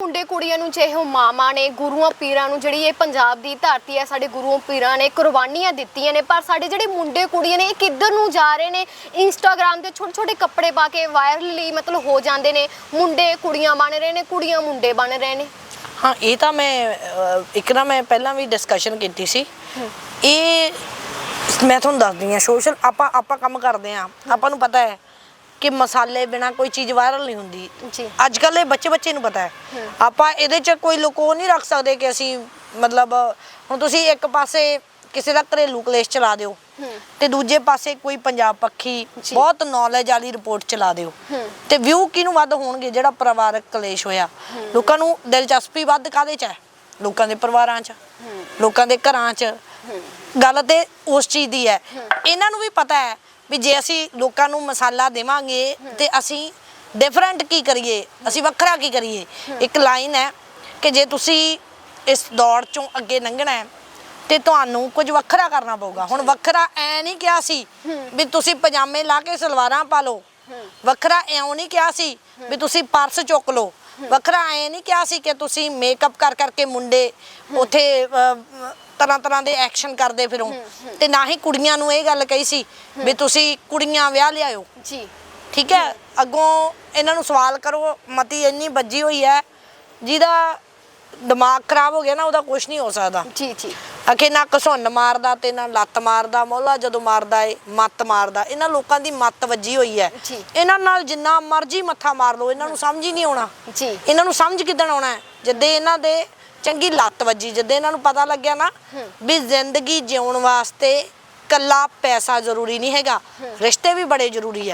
ਮੁੰਡੇ ਕੁੜੀਆਂ ਨੂੰ ਚਾਹੇ ਉਹ ਮਾਵਾਂ ਨੇ ਗੁਰੂਆਂ ਪੀਰਾਂ ਨੂੰ ਜਿਹੜੀ ਇਹ ਪੰਜਾਬ ਦੀ ਧਰਤੀ ਹੈ ਸਾਡੇ ਗੁਰੂਆਂ ਪੀਰਾਂ ਨੇ ਕੁਰਬਾਨੀਆਂ ਦਿੱਤੀਆਂ ਨੇ ਪਰ ਸਾਡੇ ਜਿਹੜੇ ਮੁੰਡੇ ਕੁੜੀਆਂ ਨੇ ਇਹ ਕਿੱਧਰ ਨੂੰ ਜਾ ਰਹੇ ਨੇ? ਇੰਸਟਾਗ੍ਰam ਤੇ ਛੋਟੇ ਛੋਟੇ ਕੱਪੜੇ ਪਾ ਕੇ ਵਾਇਰਲੀ ਮਤਲਬ ਹੋ ਜਾਂਦੇ ਨੇ ਮੁੰਡੇ ਕੁੜੀਆਂ ਬਣ ਰਹੇ ਨੇ ਕੁੜੀਆਂ ਮੁੰਡੇ ਬਣ ਰਹੇ ਨੇ। ਹਾਂ ਇਹ ਤਾਂ ਮੈਂ ਅਹ, ਇੱਕ ਨਾ ਮੈਂ ਪਹਿਲਾਂ ਵੀ ਡਿਸਕਸ਼ਨ ਕੀਤੀ ਸੀ। ਇਹ ਮੈਂ ਤੁਹਾਨੂੰ ਦੱਸਦੀ ਹਾਂ ਸੋਸ਼ਲ ਆਪਾਂ ਆਪਾਂ ਕੰਮ ਕਰਦੇ ਆ ਆਪਾਂ ਨੂੰ ਪਤਾ ਹੈ ਕਿ ਮਸਾਲੇ ਬਿਨਾ ਕੋਈ ਚੀਜ਼ ਵਾਇਰਲ ਨਹੀਂ ਹੁੰਦੀ। ਜੀ। ਅੱਜ ਕੱਲ੍ਹ ਇਹ ਬੱਚੇ ਬੱਚੇ ਨੂੰ ਪਤਾ ਹੈ। ਆਪਾਂ ਇਹਦੇ 'ਚ ਕੋਈ ਲੁਕੋ ਨਹੀਂ ਰੱਖ ਸਕਦੇ ਕਿ ਅਸੀਂ ਮਤਲਬ ਹੁਣ ਤੁਸੀਂ ਇੱਕ ਪਾਸੇ ਕਿਸੇ ਦਾ ਘਰੇਲੂ ਕਲੇਸ਼ ਚਲਾ ਦਿਓ ਤੇ ਦੂਜੇ ਪਾਸੇ ਕੋਈ ਪੰਜਾਬ ਪੱਖੀ। ਬਹੁਤ ਨੌਲੇਜ ਵਾਲੀ ਰਿਪੋਰਟ ਚਲਾ ਦਿਓ। ਤੇ ਵਿਊ ਕਿਹਨੂੰ ਵੱਧ ਹੋਣਗੇ ਜਿਹੜਾ ਪਰਿਵਾਰਕ ਕਲੇਸ਼ ਹੋਇਆ? ਲੋਕਾਂ ਨੂੰ ਦਿਲਚਸਪੀ ਵੱਧ ਕਾਦੇ ਚ ਹੈ? ਲੋਕਾਂ ਦੇ ਪਰਿਵਾਰਾਂ ਚ ਲੋਕਾਂ ਦੇ ਘਰਾਂ ਚ। ਗੱਲ ਤੇ ਉਸ ਚੀਜ਼ ਦੀ ਹੈ। ਇਹਨਾਂ ਨੂੰ ਵੀ ਪਤਾ ਹੈ ਵੀ ਜੇ ਅਸੀਂ ਲੋਕਾਂ ਨੂੰ ਮਸਾਲਾ ਦੇਵਾਂਗੇ ਤੇ ਅਸੀਂ ਡਿਫਰੈਂਟ ਕੀ ਕਰੀਏ? ਅਸੀਂ ਵੱਖਰਾ ਕੀ ਕਰੀਏ? ਇੱਕ ਲਾਈਨ ਹੈ ਕਿ ਜੇ ਤੁਸੀਂ ਇਸ ਦੌੜ ਚੋਂ ਅੱਗੇ ਲੰਘਣਾ ਹੈ, ਤੇ ਤੁਹਾਨੂੰ ਕੁਝ ਵੱਖਰਾ ਕਰਨਾ ਪਊਗਾ। ਹੁਣ ਵੱਖਰਾ ਐ ਨਹੀਂ ਕਿਹਾ ਸੀ ਵੀ ਤੁਸੀਂ ਪਜਾਮੇ ਲਾ ਕੇ ਸਲਵਾਰਾਂ ਪਾ ਲਓ। ਵੱਖਰਾ ਐਉਂ ਨਹੀਂ ਕਿਹਾ ਸੀ ਵੀ ਤੁਸੀਂ ਪਰਸ ਚੁੱਕ ਲਓ। ਵੱਖਰਾ ਐ ਨਹੀਂ ਕਿਹਾ ਸੀ ਕਿ ਤੁਸੀਂ ਮੇਕਅਪ ਕਰ ਕਰਕੇ ਮੁੰਡੇ ਉਥੇ ਤਰ੍ਹਾਂ ਤਰ੍ਹਾਂ ਦੇ ਐਕਸ਼ਨ ਕਰਦੇ ਫਿਰੋ। ਤੇ ਨਾ ਹੀ ਕੁੜੀਆਂ ਨੂੰ ਇਹ ਗੱਲ ਕਹੀ ਸੀ ਵੀ ਤੁਸੀਂ ਕੁੜੀਆਂ ਵਿਆਹ ਲਿਆਇਓ। ਜੀ। ਠੀਕ ਹੈ? ਅੱਗੋਂ ਇਹਨਾਂ ਨੂੰ ਸਵਾਲ ਕਰੋ ਮਤੀ ਇੰਨੀ ਵੱਜੀ ਹੋਈ ਹੈ ਜਿਹਦਾ ਦਿਮਾਗ ਖਰਾਬ ਹੋ ਗਿਆ ਨਾ ਉਹਦਾ ਕੁਝ ਨਹੀਂ ਹੋ ਸਕਦਾ। ਜੀ ਜੀ। ਅਖੇ ਨਾ ਘਸੁੰਨ ਮਾਰਦਾ ਤੇ ਨਾ ਲੱਤ ਮਾਰਦਾ ਮੌਲਾ ਜਦੋਂ ਮਾਰਦਾ ਏ ਮੱਤ ਮਾਰਦਾ। ਇਹਨਾਂ ਲੋਕਾਂ ਦੀ ਮੱਤ ਵੱਜੀ ਹੋਈ ਹੈ। ਇਹਨਾਂ ਨਾਲ ਜਿੰਨਾ ਮਰਜ਼ੀ ਮੱਥਾ ਮਾਰ ਲਓ ਇਹਨਾਂ ਨੂੰ ਸਮਝ ਹੀ ਨਹੀਂ ਆਉਣਾ। ਜੀ। ਇਹਨਾਂ ਨੂੰ ਸਮਝ ਕਿੱਦਣ ਆਉਣਾ ਹੈ? ਜਦੇ ਇਹਨਾਂ ਦੇ ਚੰਗੀ ਲੱਤ ਵੱਜੀ ਜਦੇ ਇਹਨਾਂ ਨੂੰ ਪਤਾ ਲੱਗਿਆ ਨਾ ਵੀ ਜ਼ਿੰਦਗੀ ਜਿਉਣ ਵਾਸਤੇ ਕੱਲਾ ਪੈਸਾ ਜ਼ਰੂਰੀ ਨਹੀਂ ਹੈਗਾ ਰਿਸ਼ਤੇ ਵੀ ਬੜੇ ਜ਼ਰੂਰੀ ਹੈ।